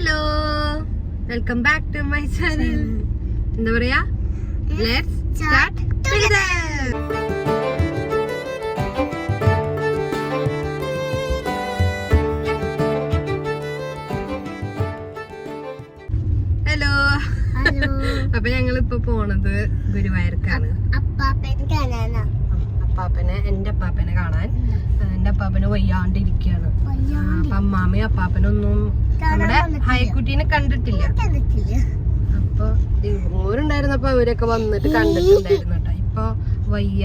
Hello. Welcome back to my channel എന്താ പറയാ? Let's start hello അപ്പൊ ഞങ്ങൾ ഇപ്പൊ പോണത് ഗുരുവായൂർക്കാണ്. അപ്പാപ്പനെ എന്റെ അപ്പാപ്പനെ കാണാൻ. എന്റെ അപ്പാപ്പനെ വയ്യാണ്ടിരിക്കാണ് അപ്പൊ അമ്മാമയും അപ്പാപ്പനൊന്നും നമ്മുടെ ഹൈക്കുട്ടീനെ കണ്ടിട്ടില്ല. അപ്പൊ ഓരുണ്ടായിരുന്നപ്പോ അവരൊക്കെ വന്നിട്ട് കണ്ടിട്ടുണ്ടായിരുന്നു കേട്ടോ. ഇപ്പൊ വയ്യ.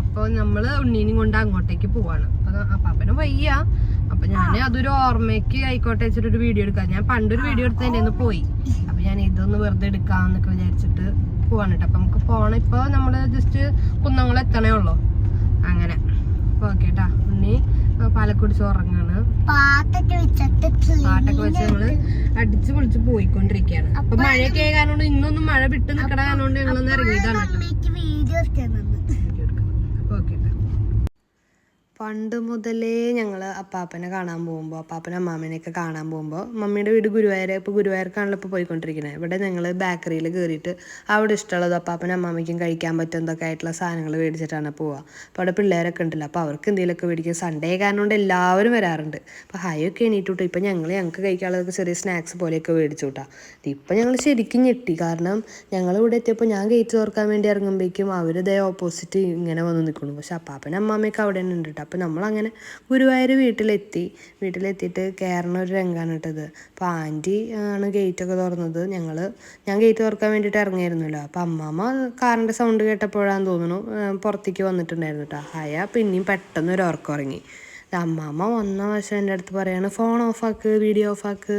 അപ്പൊ നമ്മൾ ഉണ്ണീനും കൊണ്ട് അങ്ങോട്ടേക്ക് പോവാണ്. അപ്പൊ അപ്പാപ്പന് വയ്യ. അപ്പൊ ഞാൻ അതൊരു ഓർമ്മയ്ക്ക് ആയിക്കോട്ടെ വെച്ചിട്ട് ഒരു വീഡിയോ എടുക്കാം. ഞാൻ പണ്ടൊരു വീഡിയോ എടുത്തതിന്റെ ഒന്ന് പോയി. അപ്പൊ ഞാൻ ഇതൊന്ന് വെറുതെ എടുക്കാന്നൊക്കെ വിചാരിച്ചിട്ട് പോവാണ് കേട്ടോ. അപ്പൊ നമുക്ക് പോണ. ഇപ്പൊ നമ്മൾ ജസ്റ്റ് കുന്നംകുളം എത്തണേ ഉള്ളൂ. അങ്ങനെ. ഓക്കെ കേട്ടാ ഉണ്ണി പാലക്കുടിച്ച് ഉറങ്ങാണ് പാട്ടൊക്കെ വെച്ചിട്ട് അടിച്ചു പൊളിച്ച് പോയിക്കൊണ്ടിരിക്കുകയാണ്. അപ്പൊ മഴയൊക്കെ ആയ കാരണം ഇന്നൊന്നും മഴ വിട്ട് നിക്കണ കാരണം ഞങ്ങളൊന്ന് ഇറങ്ങിയതാണ് വീഡിയോ പണ്ട് മുതലേ ഞങ്ങൾ അപ്പാപ്പനെ കാണാൻ പോകുമ്പോൾ അപ്പാപ്പനെ അമ്മാമ്മനെയൊക്കെ കാണാൻ പോകുമ്പോൾ മമ്മിയുടെ വീട് ഗുരുവായൂർ ഇപ്പോൾ ഗുരുവായൂർക്കാണല്ലോ ഇപ്പോൾ പോയിക്കൊണ്ടിരിക്കുന്നത് ഇവിടെ ഞങ്ങൾ ബേക്കറിയിൽ കയറിയിട്ട് അവിടെ ഇഷ്ടമുള്ളത് അപ്പാപ്പനും അമ്മാമ്മയ്ക്കും കഴിക്കാൻ പറ്റുന്നതൊക്കെ ആയിട്ടുള്ള സാധനങ്ങൾ മേടിച്ചിട്ടാണ് പോവുക അപ്പോൾ അവിടെ പിള്ളേരൊക്കെ ഉണ്ടല്ലോ അപ്പോൾ അവർക്ക് എന്തെങ്കിലുമൊക്കെ മേടിക്കും. സൺഡേ കാരണം കൊണ്ട് എല്ലാവരും വരാറുണ്ട്. അപ്പോൾ ഹയൊക്കെ എണീറ്റ് ഇപ്പോൾ ഞങ്ങൾ ഞങ്ങൾക്ക് കഴിക്കാനുള്ളതൊക്കെ ചെറിയ സ്നാക്സ് പോലെയൊക്കെ മേടിച്ചു കൂട്ടാം ഇപ്പം ഞങ്ങൾ ശരിക്കും ഞെട്ടി. കാരണം ഞങ്ങൾ ഇവിടെ എത്തിയപ്പോൾ ഞാൻ ഗേറ്റ് തുറക്കാൻ വേണ്ടി ഇറങ്ങുമ്പോഴേക്കും അവർ ഇതേ ഓപ്പോസിറ്റ് ഇങ്ങനെ വന്ന് നിൽക്കുന്നു പക്ഷേ അപ്പാപ്പനും അമ്മാമ്മയൊക്കെ അവിടെ തന്നെ ഉണ്ട് കേട്ടോ അപ്പോൾ നമ്മളങ്ങനെ ഗുരുവായൂർ വീട്ടിലെത്തി. വീട്ടിലെത്തിയിട്ട് കയറണ ഒരു രംഗമാണ് ഇട്ടത് അപ്പോൾ ആന്റി ആണ് ഗേറ്റൊക്കെ തുറന്നത്. ഞങ്ങൾ ഞാൻ ഗേറ്റ് തുറക്കാൻ വേണ്ടിയിട്ട് ഇറങ്ങിയിരുന്നല്ലോ അപ്പോൾ അമ്മാമ്മ കാറിന്റെ സൗണ്ട് കേട്ടപ്പോഴാന്ന് തോന്നുന്നു പുറത്തേക്ക് വന്നിട്ടുണ്ടായിരുന്നു കേട്ടോ. ആയ പിന്നെയും പെട്ടെന്ന് ഒരു ഉറക്കം ഉറങ്ങി. അമ്മാമ്മ വന്ന വശം എന്റെ അടുത്ത് പറയാണ് ഫോൺ ഓഫാക്ക് വീഡിയോ ഓഫാക്ക്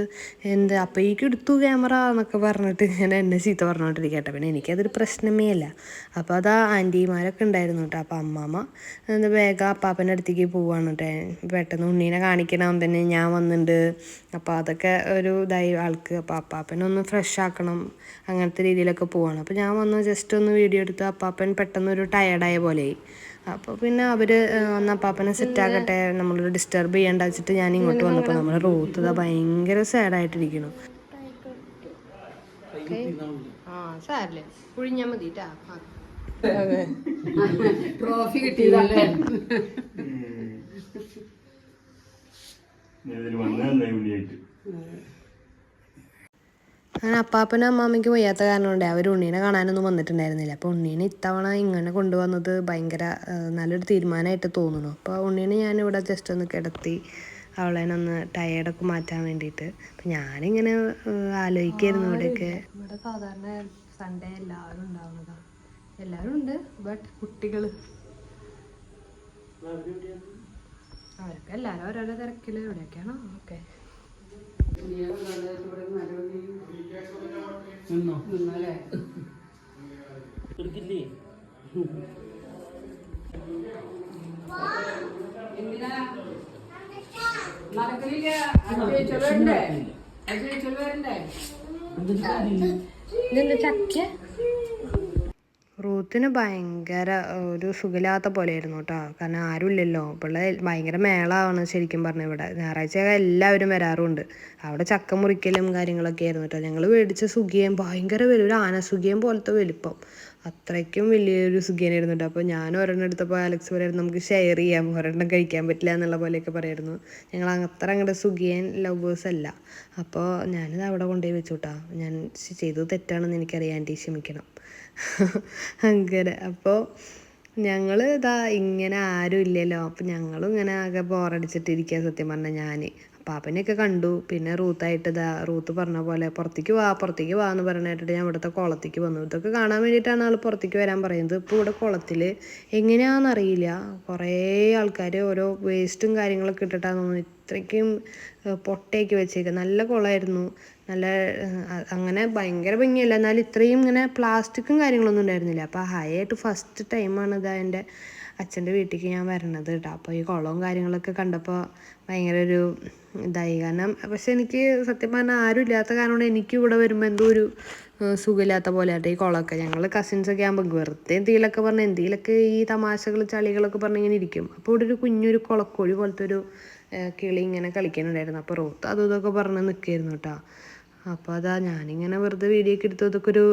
എന്ത്? അപ്പോഴേക്കും എടുത്തു ക്യാമറ എന്നൊക്കെ പറഞ്ഞിട്ട് ഇങ്ങനെ എന്നെ ചീത്ത പറഞ്ഞുകൊണ്ടിരിക്കട്ടെ പിന്നെ എനിക്കതൊരു പ്രശ്നമേ അല്ല. അപ്പോൾ അതാ ആന്റിമാരൊക്കെ ഉണ്ടായിരുന്നു കേട്ടോ. അപ്പോൾ അമ്മാമ്മ എന്താ വേഗം അപ്പാപ്പന്റെ അടുത്തേക്ക് പോവാണ് കേട്ടോ. പെട്ടെന്ന് ഉണ്ണീനെ കാണിക്കണം തന്നെ ഞാൻ വന്നിട്ടുണ്ട് അപ്പോൾ അതൊക്കെ ഒരു ഇതായി ആൾക്ക്. അപ്പോൾ അപ്പാപ്പനൊന്ന് ഫ്രഷ് ആക്കണം അങ്ങനത്തെ രീതിയിലൊക്കെ പോവാണ്. അപ്പോൾ ഞാൻ വന്ന് ജസ്റ്റ് ഒന്ന് വീഡിയോ എടുത്ത്. അപ്പാപ്പൻ പെട്ടെന്ന് ഒരു ടയർഡായ പോലെയായി. അപ്പോൾ പിന്നെ അവർ ഒന്ന് അപ്പാപ്പനെ സെറ്റ് ആക്കട്ടെ നമ്മൾ ഡിസ്റ്റർബ് ചെയ്യേണ്ട വെച്ചിട്ട് ഞാൻ ഇങ്ങോട്ട് വന്നപ്പോൾ നമ്മുടെ റൂത്ത് ഇതാ ഭയങ്കര സാഡായിട്ടിരിക്കുന്നു ആ സാരല്ലേ മതി ട്രോഫി കിട്ടിയതല്ലേ? വന്നു വിളിയായിട്ട് അങ്ങനെ അപ്പാപ്പനും അമ്മാമ്മയ്ക്കും വയ്യാത്ത കാരണം കൊണ്ട് അവർ ഉണ്ണീനെ കാണാനൊന്നും വന്നിട്ടുണ്ടായിരുന്നില്ല. അപ്പോൾ ഉണ്ണീനെ ഇത്തവണ ഇങ്ങനെ കൊണ്ടുവന്നത് ഭയങ്കര നല്ലൊരു തീരുമാനമായിട്ട് തോന്നുന്നു. അപ്പോൾ ഉണ്ണീനെ ഞാനിവിടെ ജസ്റ്റ് ഒന്ന് കിടത്തി അവളെ ഒന്ന് ടയേർഡൊക്കെ മാറ്റാൻ വേണ്ടിയിട്ട്. അപ്പം ഞാനിങ്ങനെ ആലോചിക്കായിരുന്നു ഇവിടെയൊക്കെ. ഇവിടെ സാധാരണ സൺഡേ എല്ലാവരും ഉണ്ടാവുന്നതാണ് എല്ലാവരും ഉണ്ട് ബട്ട് കുട്ടികൾ അവരൊക്കെ എല്ലാവരും ഓരോരോ തിരക്കിൽ ഇവിടെയൊക്കെയാണോ? ഓക്കെ നിന്നോ? നിന്നല്ലേ? എടുക്കില്ലേ ഇതെന്താ ചക്ക റൂത്തിന് ഭയങ്കര ഒരു സുഖമില്ലാത്ത പോലെയായിരുന്നു കേട്ടോ. കാരണം ആരുമില്ലല്ലോ. പിള്ളേ ഭയങ്കര മേളമാണ് ശരിക്കും പറഞ്ഞ ഇവിടെ. ഞായറാഴ്ച എല്ലാവരും വരാറുണ്ട്. അവിടെ ചക്ക മുറിക്കലും കാര്യങ്ങളൊക്കെ ആയിരുന്നു കേട്ടോ. ഞങ്ങൾ മേടിച്ച സുഖിയം ഭയങ്കര വലിയ ഒരു ആനസുഖിയം പോലത്തെ വലിപ്പം. അത്രയ്ക്കും വലിയൊരു സുഖിയനായിരുന്നു കേട്ടോ. അപ്പോൾ ഞാൻ ഒരെണ്ണം എടുത്തപ്പോൾ അലക്സ് പറയായിരുന്നു നമുക്ക് ഷെയർ ചെയ്യാം. ഒരെണ്ണം കഴിക്കാൻ പറ്റില്ല എന്നുള്ള പോലെയൊക്കെ പറയായിരുന്നു ഞങ്ങൾ അത്ര അങ്ങോട്ട് സുഖിയൻ ലവേഴ്സ് അല്ല. അപ്പോൾ ഞാനിത് അവിടെ കൊണ്ടുപോയി വെച്ചു കേട്ടോ. ഞാൻ ചെയ്തത് തെറ്റാണെന്ന് എനിക്കറിയാം. ആന്റി ക്ഷമിക്കണം. അങ്ങനെ. അപ്പോൾ ഞങ്ങൾ ഇതാ ഇങ്ങനെ ആരും ഇല്ലല്ലോ. അപ്പം ഞങ്ങളും ഇങ്ങനെ ആകെ ബോറടിച്ചിട്ടിരിക്കുക സത്യം പറഞ്ഞാൽ ഞാൻ പാപ്പനെയൊക്കെ കണ്ടു. പിന്നെ റൂത്തായിട്ട് ഇതാ റൂത്ത് പറഞ്ഞ പോലെ പുറത്തേക്ക് വാ പുറത്തേക്ക് വാ എന്ന് പറഞ്ഞിട്ട് ഞാൻ ഇവിടുത്തെ കുളത്തേക്ക് വന്നു. ഇതൊക്കെ കാണാൻ വേണ്ടിയിട്ടാണ് ആൾ പുറത്തേക്ക് വരാൻ പറയുന്നത്. ഇപ്പോൾ ഇവിടെ കുളത്തിൽ എങ്ങനെയാണെന്നറിയില്ല കുറേ ആൾക്കാർ ഓരോ വേസ്റ്റും കാര്യങ്ങളൊക്കെ ഇട്ടിട്ടാണ് തോന്നുന്നു. ഇത്രയ്ക്കും പൊട്ടയൊക്കെ വെച്ചേക്കുക നല്ല കുളമായിരുന്നു നല്ല അങ്ങനെ ഭയങ്കര ഭംഗിയല്ല. എന്നാൽ ഇത്രയും ഇങ്ങനെ പ്ലാസ്റ്റിക്കും കാര്യങ്ങളൊന്നും ഉണ്ടായിരുന്നില്ല. അപ്പോൾ ഹൈയായിട്ട് ഫസ്റ്റ് ടൈമാണ് ഇതാ എന്റെ അച്ഛന്റെ വീട്ടിലേക്ക് ഞാൻ വരണത് കേട്ടോ. അപ്പോൾ ഈ കുളവും കാര്യങ്ങളൊക്കെ കണ്ടപ്പോൾ ഭയങ്കര ഒരു ഇതായി. കാരണം പക്ഷെ എനിക്ക് സത്യം പറഞ്ഞാൽ ആരും ഇല്ലാത്ത കാരണം എനിക്ക് ഇവിടെ വരുമ്പോൾ എന്തോ ഒരു സുഖമില്ലാത്ത പോലെ ആട്ടെ ഈ കുളമൊക്കെ. ഞങ്ങൾ കസിൻസൊക്കെ ആകുമ്പോൾ വെറുതെ എന്തെങ്കിലുമൊക്കെ പറഞ്ഞാൽ എന്തെങ്കിലുമൊക്കെ ഈ തമാശകൾ ചളികളൊക്കെ പറഞ്ഞ് ഇങ്ങനെ ഇരിക്കും. അപ്പോൾ ഇവിടെ ഒരു കുഞ്ഞൊരു കുളക്കോഴി പോലത്തെ ഒരു കിളി ഇങ്ങനെ കളിക്കാനുണ്ടായിരുന്നു അപ്പോൾ റോത്ത് അതും ഇതൊക്കെ പറഞ്ഞ് നിൽക്കായിരുന്നു കേട്ടോ. അപ്പോൾ അതാ ഞാനിങ്ങനെ വെറുതെ വീഡിയോ ഒക്കെ എടുത്തു. അതൊക്കെ ഒരു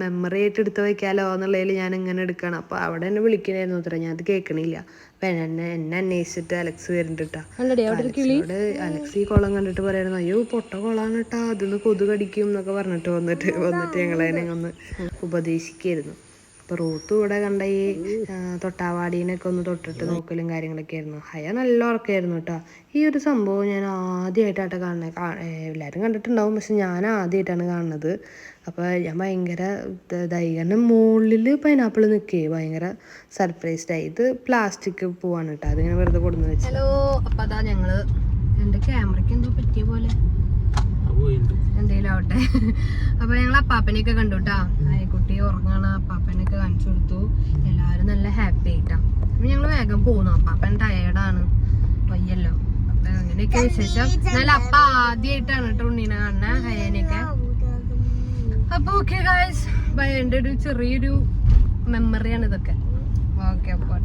മെമ്മറി ആയിട്ട് എടുത്ത് വയ്ക്കാലോ എന്നുള്ളതിൽ ഞാൻ ഇങ്ങനെ എടുക്കണം. അപ്പോൾ അവിടെ എന്നെ വിളിക്കണായിരുന്നു അത്ര. ഞാൻ അത് കേൾക്കണില്ല. അപ്പം എന്നെ എന്നെ അന്വേഷിച്ചിട്ട് അലക്സ് വരുന്നുണ്ട് അലക്സിനോട് അലക്സ് ഈ കുളം കണ്ടിട്ട് പറയണം അയ്യോ പൊട്ട കുളമാണ് കേട്ടോ അതിന്ന് കൊതു കടിക്കും എന്നൊക്കെ പറഞ്ഞിട്ട് വന്നിട്ട് വന്നിട്ട് ഞങ്ങളതിനെ ഒന്ന് ഉപദേശിക്കായിരുന്നു. അപ്പോൾ റൂത്ത് ഇവിടെ കണ്ട ഈ തൊട്ടാവാടീനൊക്കെ ഒന്ന് തൊട്ടിട്ട് നോക്കലും കാര്യങ്ങളൊക്കെ ആയിരുന്നു. ഹയ നല്ല ഉറക്കമായിരുന്നു കേട്ടോ ഈ ഒരു സംഭവം ഞാൻ ആദ്യമായിട്ടാട്ടോ കാണുന്നത് എല്ലാവരും കണ്ടിട്ടുണ്ടാവും പക്ഷെ ഞാൻ ആദ്യമായിട്ടാണ് കാണുന്നത്. അപ്പോൾ ഞാൻ ഭയങ്കര ദൈകരണം മുകളിൽ പൈനാപ്പിൾ നിൽക്കേ ഭയങ്കര സർപ്രൈസ്ഡ് ആയി. ഇത് പ്ലാസ്റ്റിക് പൂവാണ് കേട്ടോ അതിങ്ങനെ വെറുതെ കൊടുന്ന് വെച്ചു. ഹലോ അപ്പോൾ അതാ ഞങ്ങൾ എന്റെ ക്യാമറയ്ക്ക് എന്തോ പറ്റിയ പോലെ. എന്തേലും ആവട്ടെ അപ്പൊ ഞങ്ങൾ അപ്പാപ്പനെയൊക്കെ കണ്ടു കേട്ടാ കുട്ടി ഉറങ്ങണ. അപ്പാപ്പനൊക്കെ കാണിച്ചു കൊടുത്തു. എല്ലാരും നല്ല ഹാപ്പി ആയിട്ടാ. അപ്പൊ ഞങ്ങൾ വേഗം പോന്നു. അപ്പാപ്പൻ ടയേർഡാണ് വയ്യല്ലോ. അപ്പൊ അങ്ങനെയൊക്കെ വിശേഷം. എന്നാലും അപ്പ ആദ്യമായിട്ടാണ് കേട്ടോ ഉണ്ണീനെ കാണുന്ന ഹയനൊക്കെ അപ്പൊ ഓക്കെ ഗായ്സ് ബൈ. എന്റെ ഒരു ചെറിയൊരു മെമ്മറിയാണ് ഇതൊക്കെ. ഓക്കെ അപ്പോൾ